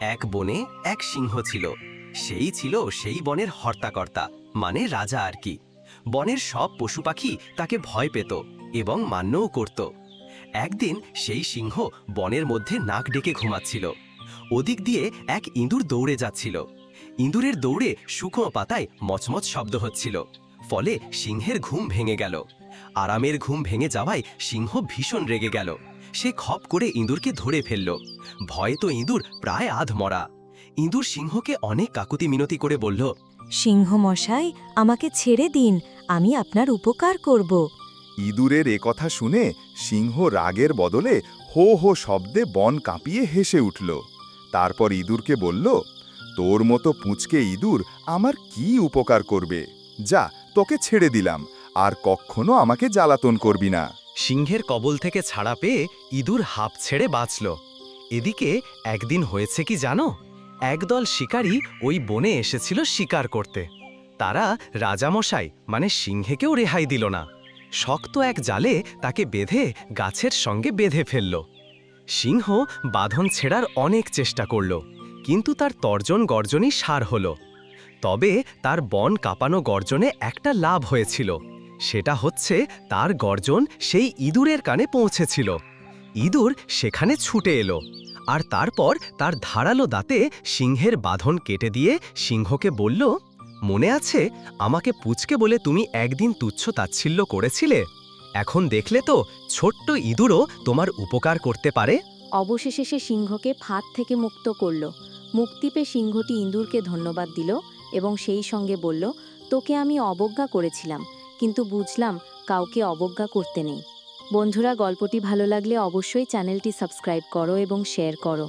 এক বনে এক সিংহ ছিল। সেই ছিল সেই বনের হর্তাকর্তা মানে রাজা আর কি। বনের সব পশু পাখি তাকে ভয় পেত এবং মান্যও করত। একদিন সেই সিংহ বনের মধ্যে নাক ডেকে ঘুমাচ্ছিল। ওদিক দিয়ে এক ইঁদুর দৌড়ে যাচ্ছিল। ইঁদুরের দৌড়ে শুকনো পাতায় মচমচ শব্দ হচ্ছিল, ফলে সিংহের ঘুম ভেঙে গেল। আরামের ঘুম ভেঙে যাওয়ায় সিংহ ভীষণ রেগে গেল। সে খপ করে ইঁদুরকে ধরে ফেলল। ভয়ে তো ইঁদুর প্রায় আধ মরা ইঁদুর সিংহকে অনেক কাকুতি মিনতি করে বলল সিংহ মশাই আমাকে ছেড়ে দিন আমি আপনার উপকার করব। ইঁদুরের কথা শুনে সিংহ রাগের বদলে হো হো শব্দে বন কাঁপিয়ে হেসে উঠল। তারপর ইঁদুরকে বলল তোর মতো পুঁচকে ইঁদুর আমার কি উপকার করবে? যা তোকে ছেড়ে দিলাম। আর কখনো আমাকে জ্বালাতন করবি না। সিংহের কবল থেকে ছাড়া পেয়ে ইঁদুর হাঁপ ছেড়ে বাঁচল। এদিকে একদিন হয়েছে কি জানো? একদল শিকারী ওই বনে এসেছিল শিকার করতে। তারা রাজামশাই মানে সিংহেকেও রেহাই দিল না। শক্ত এক জালে তাকে বেঁধে গাছের সঙ্গে বেঁধে ফেলল। সিংহ বাঁধন ছেড়ার অনেক চেষ্টা করল, কিন্তু তার তর্জন গর্জনই সার হল। তবে তার বন কাঁপানো গর্জনে একটা লাভ হয়েছিল। সেটা হচ্ছে তার গর্জন সেই ইঁদুরের কানে পৌঁছেছিল। ইঁদুর সেখানে ছুটে এলো আর তারপর তার ধারালো দাঁতে সিংহের বাঁধন কেটে দিয়ে সিংহকে বলল, মনে আছে আমাকে পুচকে বলে তুমি একদিন তুচ্ছ তাচ্ছিল্য করেছিলে? এখন দেখলে তো ছোট্ট ইঁদুরও তোমার উপকার করতে পারে? অবশেষে সে সিংহকে ফাঁদ থেকে মুক্ত করল। মুক্তি পেয়ে সিংহটি ইঁদুরকে ধন্যবাদ দিল এবং সেই সঙ্গে বলল, তোকে আমি অবজ্ঞা করেছিলাম। কিন্তু বুঝলাম কাউকে অবজ্ঞা করতে নেই। বন্ধুরা, গল্পটি ভালো লাগলে অবশ্যই চ্যানেলটি সাবস্ক্রাইব করো এবং শেয়ার করো।